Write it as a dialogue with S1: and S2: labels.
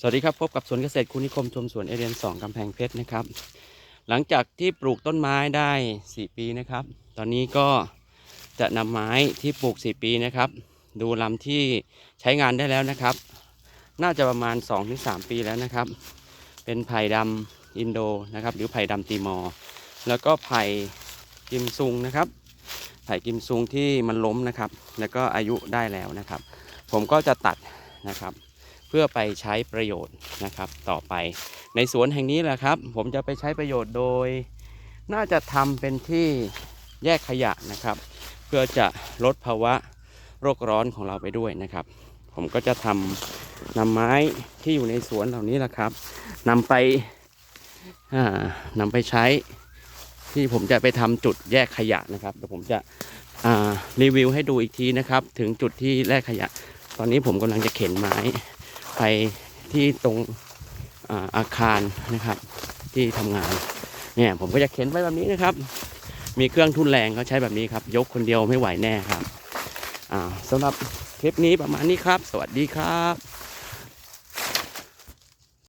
S1: สวัสดีครับ พบกับสวนเกษตรคุณนิคมชมสวนเอเรียน 2 กำแพงเพชรนะครับ หลังจากที่ปลูกต้นไม้ได้ 4 ปีนะครับ ตอนนี้ก็จะนำไม้ที่ปลูก 4 ปีนะครับ ดูลำที่ใช้งานได้แล้วนะครับ น่าจะประมาณ 2-3 ปีแล้วนะครับ เป็นไผ่ดำอินโดนะครับ หรือไผ่ดำตีมอ แล้วก็ไผ่กิมซุงนะครับ ไผ่กิมซุงที่มันล้มนะครับ แล้วก็อายุได้แล้วนะครับ ผมก็จะตัดนะครับ เพื่อไปใช้ประโยชน์นะครับต่อไป ในสวนแห่งนี้แหละครับ ผมจะไปใช้ประโยชน์โดย น่าจะทำเป็นที่แยกขยะนะครับ เพื่อจะลดภาวะโรคร้อนของเราไปด้วยนะครับ ผมก็จะทำนำไม้ที่อยู่ในสวนเหล่านี้แหละครับนำไปอ่านำไปใช้ที่ผมจะไปทำจุดแยกขยะนะครับเดี๋ยวผมจะรีวิวให้ดูอีกทีนะครับ ถึงจุดที่แยกขยะ ตอนนี้ผมกำลังจะเข็นไม้ ไปที่ตรงอาคารนะครับ ที่ทำงานเนี่ยผมก็จะเข็นไว้แบบนี้นะครับ มีเครื่องทุนแรงเขาใช้แบบนี้ครับ ยกคนเดียวไม่ไหวแน่ครับสำหรับคลิปนี้ประมาณนี้ครับ สวัสดีครับ